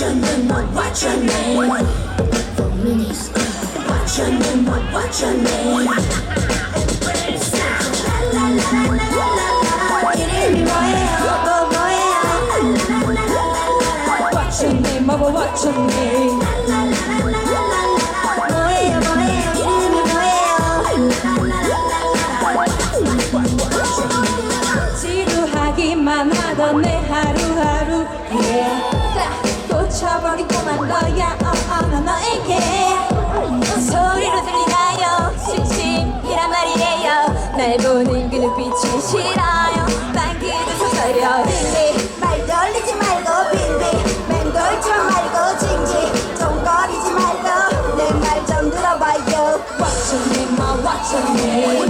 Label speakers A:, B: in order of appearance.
A: your name? What's your name? What, what's your name? La, la, la, la, la, la. 이름이 뭐예요? 뭐 뭐예요?
B: What's your name? Mama, what's your name?
A: 뭐예요 뭐예요 이름이 뭐예요?
B: 지루하기만 하던 내 하루하루 yeah. 딱 꽂혀버리고만 거야 어, 어, 난 너에게. 소리로 들리나요? 진심이란 말이에요. 날 보는 그 눈빛이 싫어요. 방귀도 서서려 빙빙
A: 말 돌리지 말고 빙빙 맹돌지 말고 징징. 쫑거리지 말고 내 말 좀 들어봐요? You know my name, you